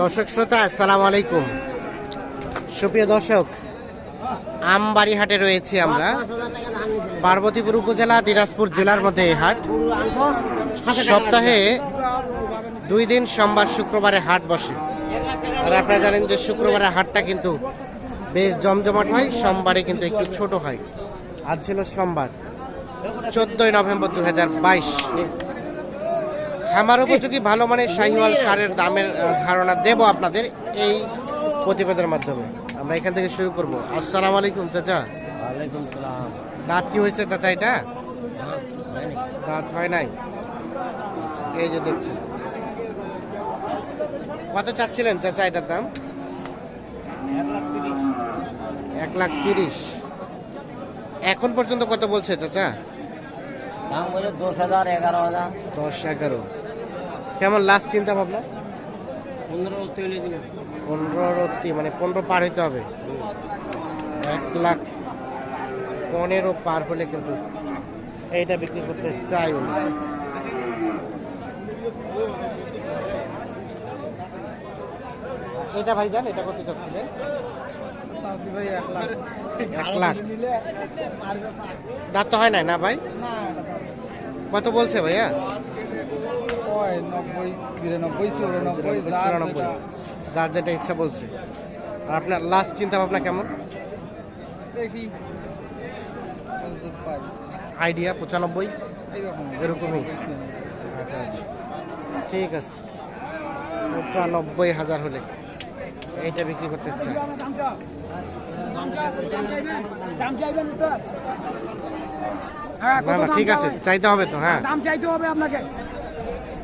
দর্শক শ্রোতা, আসসালামু আলাইকুম। সুপ্রিয় দর্শক আমবাড়ি হাটে রয়েছি আমরা। পার্বতীপুর উপজেলা, দিনাজপুর জেলার মধ্যে এই হাট। সপ্তাহে দুই দিন সোমবার, শুক্রবারে হাট বসে। আর আপনারা জানেন যে শুক্রবারে হাটটা কিন্তু বেশ জমজমাট হয়, সোমবারে কিন্তু একটু ছোট হয়। আজ ছিল সোমবার, চোদ্দই নভেম্বর দু হাজার বাইশ। খামার উপযোগী ভালো মানের শাহিওয়াল সারের দামের ধারণা দেব আপনাদের এই প্রতিবেদনের মাধ্যমে। আমরা এখান থেকে শুরু করব। আসসালামু আলাইকুম চাচা। দাঁত কি হয়েছে চাচা এটা? দাঁত হয় নাই। এই যে দেখছি কত চাচ্ছিলেন চাচা এটার দাম? এক লাখ তিরিশ। এখন পর্যন্ত কত বলছে চাচা? দাম বলে দশ হাজার এগারো হাজার। দশ এগারো। কেমন লাস্ট চিন্তা ভাবনা পনেরো রত্তি মানে পনেরো পার হইতে হবে। এক লাখ পনেরো পার হলে কিন্তু এইটা বিক্রি করতে চাই উনি এটা ভাই জান এটা কত চাচ্ছিলেন? এক লাখ। দাঁত তো হয় নাই না ভাই? কত বলছে ভাইয়া? নব্বই বিরানব্বই চৌরানব্বই চুরানব্বই যার যেটা ইচ্ছা বলছে। আর আপনার লাস্ট চিন্তা ভাবনা কেমন? দেখি। আইডিয়া পঁচানব্বই? এরকমই? আচ্ছা আচ্ছা। ঠিক আছে। পঁচানব্বই হাজার হলে। এইটা বিক্রি করতে চাই না না ঠিক আছে। চাইতে হবে তো হ্যাঁ। দাম চাইতে হবে আপনাকে।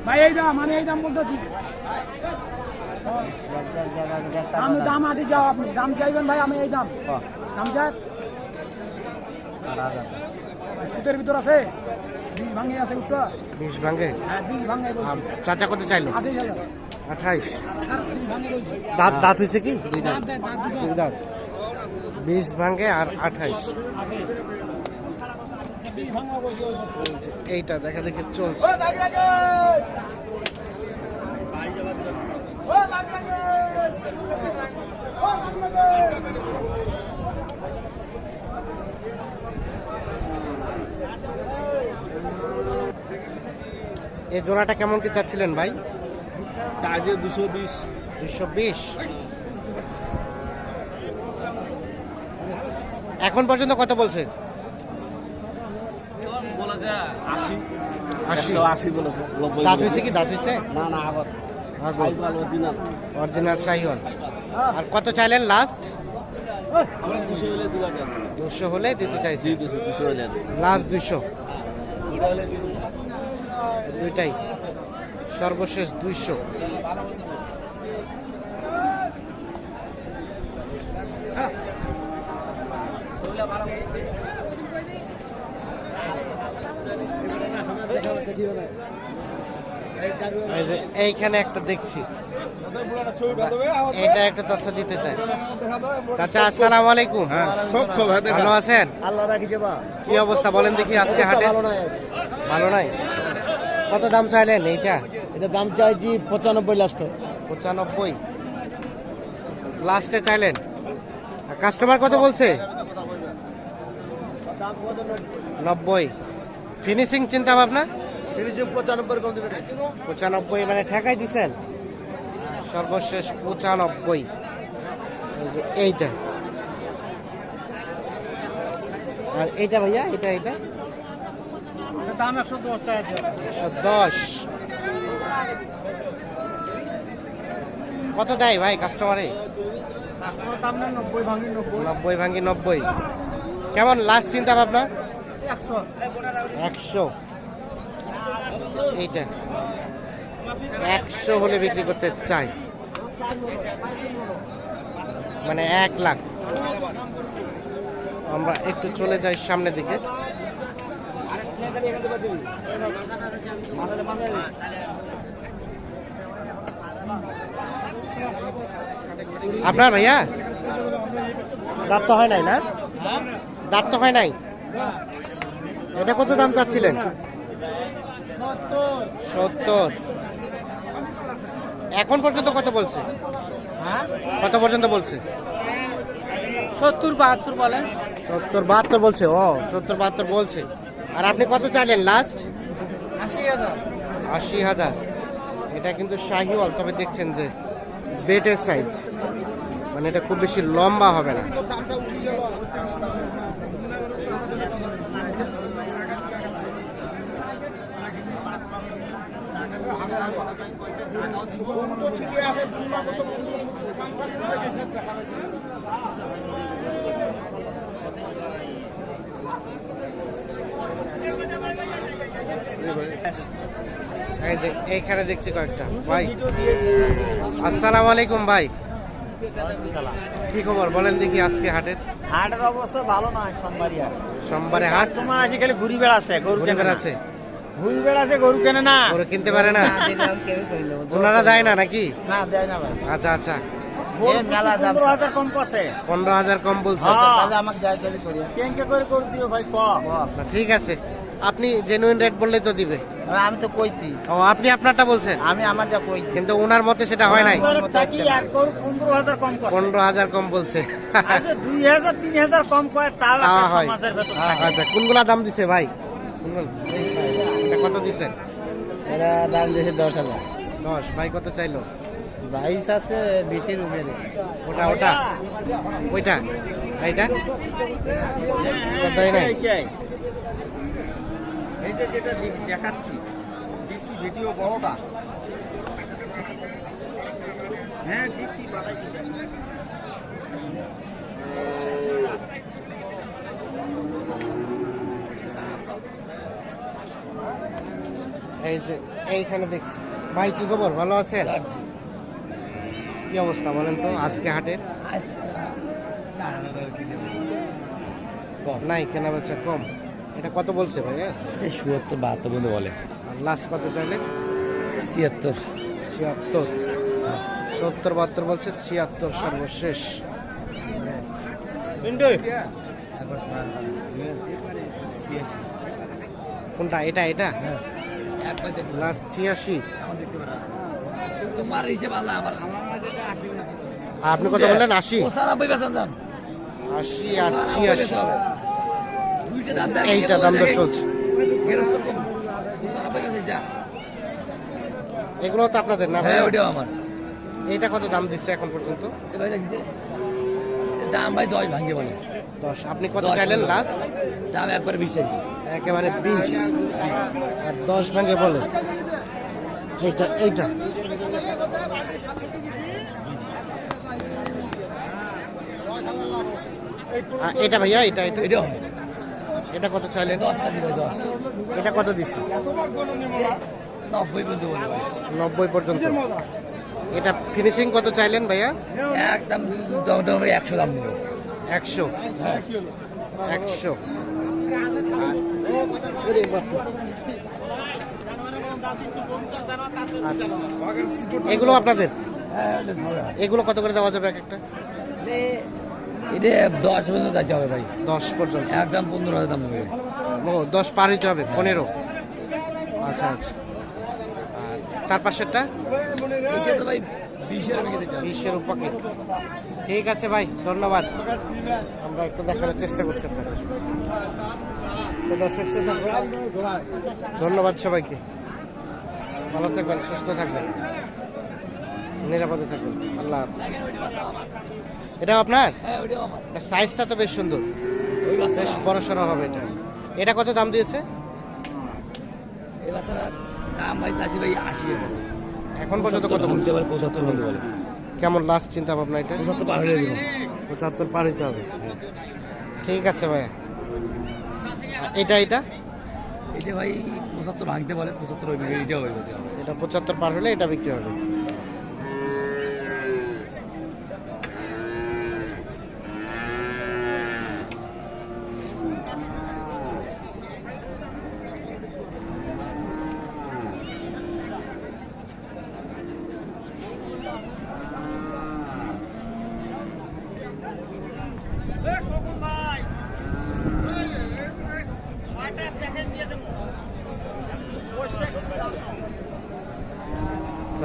ভাই এই দাম আমি এই দাম বলতেছি। আমি দাম আটি যাও আপনি। দাম চাইবেন ভাই আমি এই দাম। দাম চাই। সুতের ভিতর আছে? বীজ ভাঙে আছে বিশ ভাঙে? হ্যাঁ বীজ ভাঙে চাচা কত চাইলো? আঠাইশ হাজার আঠাইশ। বীজ ভাঙে বলছি। দাঁত দাঁত হয়েছে কি? দাঁত। বিশ ভাঙে আর আঠাইশ বীজ ভাঙা বলছি ওই কথা। এইটা দেখা দেখে চলছে। এই জোড়াটা কেমন কি চাচ্ছিলেন ভাই? চার্জে দুশো বিশ। দুশো বিশ। এখন পর্যন্ত কত বলছে? আশি। আশি? একশো আশি বলেছে নব্বই দাঁত হয়েছে কি? দাঁত হয়েছে না না আবার অরিজিনাল। আর কত চাইলেন লাস্ট দুশো হলে দিতে চাইছি। লাস্ট দুশো। দুইটাই। সর্বশেষ দুইশো। এই যে এইখানে একটা দেখছি। এটা একটা তথ্য দিতে চাই। আচ্ছা আসসালাম আলাইকুম। হ্যাঁ ভালো আছেন আল্লাহ রাখি যাবা কি অবস্থা বলেন দেখি আজকে হাটে। ভালো নাই কত দাম চাইলেন এইটা? এটা দাম চাইছি পঁচানব্বই লাস্ট পঁচানব্বই। লাস্টে চাইলেন? কাস্টমার কত বলছে? নব্বই। ফিনিশিং চিন্তা ভাবনা? পঁচানব্বই কম দেবে পঁচানব্বই মানে ঠেকাই দিছেন? সর্বশেষ পঁচানব্বই। এইটা। আর এইটা ভাইয়া এটা এটা দাম একশো দশ টাকা একশো দশ। কত দেয় ভাই কাস্টমারে কাস্টমার দাম না নব্বই ভাঙি নব্বই। নব্বই ভাঙ্গি নব্বই। কেমন লাস্ট চিন্তা ভাবনা? একশো। এইটা। একশো হলে বিক্রি করতে চাই। মানে এক লাখ। আমরা একটু চলে যাই সামনের দিকে। আপনার ভাইয়া? দাঁত তো হয় নাই না? দাঁত তো হয় নাই? এটা কত দাম চাচ্ছিলেন? সত্তর। এখন পর্যন্ত কত বলছে? হ্যাঁ? কত পর্যন্ত বলছে? সত্তর বাহাত্তর বলেন। সত্তর বাহাত্তর বলছে। ও সত্তর বাহাত্তর বলছে। আর আপনি কত চাইলেন লাস্ট আশি হাজার। আশি হাজার। এটা কিন্তু শাহিওয়াল তবে দেখছেন যে বেটের সাইজ মানে এটা খুব বেশি লম্বা হবে না। এই যে এইখানে দেখছি কয়েকটা। ভাই আসসালামু আলাইকুম ভাই। কি খবর? বলেন দেখি আজকে হাটের। হাটের অবস্থা ভালো নয় সোমবারই আর সোমবারে হাট? তোমার আসি খালি ঘুরি বেড়াচ্ছে গরু ঘুরে বেড়াচ্ছে? ঘুরি বেড়াচ্ছে গরু কেনে না। গরু কিনতে পারে না? ওনারা দেয় না নাকি? না দেয় না ভাই। আচ্ছা আচ্ছা। পনেরো হাজার কম করছে পনেরো হাজার কম বলছে। তাহলে আমাকে দেয় তাহলে করি। কেঙ্কে করে করে দিও ভাই ঠিক আছে। আপনি জেনুইন রেট বললেই তো দিবে। আমি তো কইছি। ও আপনি আপনারটা বলছেন? আমি আমারটা কইছি। কিন্তু ওনার মতে সেটা হয় নাই। পনেরো হাজার কম পনেরো হাজার কম বলছে। আচ্ছা দুই হাজার তিন হাজার কম হয়। সমাজের আচ্ছা কোনগুলা দাম দিছে ভাই? এটা কত দিছে এরা দাম দিয়েছে দশ হাজার। দশ ভাই কত চাইলো? বাইশ আছে বিশের উপরে। ওটা ওটা? ওইটা? আর এটা নাই? এই যে যেটা দেখাচ্ছি দিছি ভিডিও বড়টা। হ্যাঁ এই যে এইখানে দেখছি। ভাই কি খবর? ভালো আছেন? কি অবস্থা বলেন তো আজকে হাটের? নাই কেনা বেচা কম। এটা কত বলছে ভাই সুয়াত্তর বাহাত্তর বন্ধু বলে। লাস্ট কত চাইলেন ছিয়াত্তর। ছিয়াত্তর। সত্তর বাহাত্তর বলছে ছিয়াত্তর সর্বশেষ। কোনটা এটা এটা? লাস্ট ছিয়াশি। তোমার হিসেব আল্লাহ আমার। আপনি কত বললেন? আশি। পঁচানব্বই বেতন দাম। আশি আর ছিয়াশি। এইটা দাম দর চলছে। এগুলো তো আপনাদের না ভাই হ্যাঁ ওইটাও আমার। এইটা কত দাম দিচ্ছে এখন পর্যন্ত? দাম ভাই দশ ভাঙ্গে বলে। দশ আপনি কত চাইলেন। লাস্ট দাম একবার বিশ্বাসী একেবারে বিশ। আর দশ ভাঙে বলে। এইটা এইটা। এটা ভাইয়া এটা এটা। হয় এটা কত চাইলেন? দশ দশ। এটা কত দিচ্ছে নব্বই পর্যন্ত নব্বই পর্যন্ত। এটা ফিনিশিং কত চাইলেন ভাইয়া? একদম দম দম একশো দাম একশো। হ্যাঁ। একশো। এগুলো আপনাদের? হ্যাঁ। এগুলো কত করে দেওয়া যাবে এক একটা? এটা দশ পর্যন্ত যাচ্ছে হবে ভাই। দশ পর্যন্ত। একদম পনেরো হাজার দাম নেবে ও দশ পার হইতে হবে পনেরো। আচ্ছা আচ্ছা। তার পাশেরটা? বিশের উপাকে ঠিক আছে ভাই ধন্যবাদ। আমরা একটু দেখানোর চেষ্টা করছি আপনাদের। তো দর্শক ধন্যবাদ সবাইকে। ভালো থাকবেন সুস্থ থাকবেন। নিরাপদে থাকবেন। আল্লাহ হাফেজ। এটা আপনার? হ্যাঁ সাইজটা তো বেশ সুন্দর। বেশ বড় সড়ো হবে এটা। এটা কত দাম দিয়েছে? বাচ্চাটার দাম ভাই ভাই আশি এখন পর্যন্ত কত বলছে? বলতে পারে পঁচাত্তর বলতে কেমন লাস্ট চিন্তা ভাবনা এটা? পঁচাত্তর পার পঁচাত্তর পার হইতে হবে। ঠিক আছে ভাইয়া। এটা এটা? এটা ভাই পঁচাত্তর ভাঙতে পারে পঁচাত্তর হইবে। এটা পঁচাত্তর পার হলে এটা বিক্রি হবে।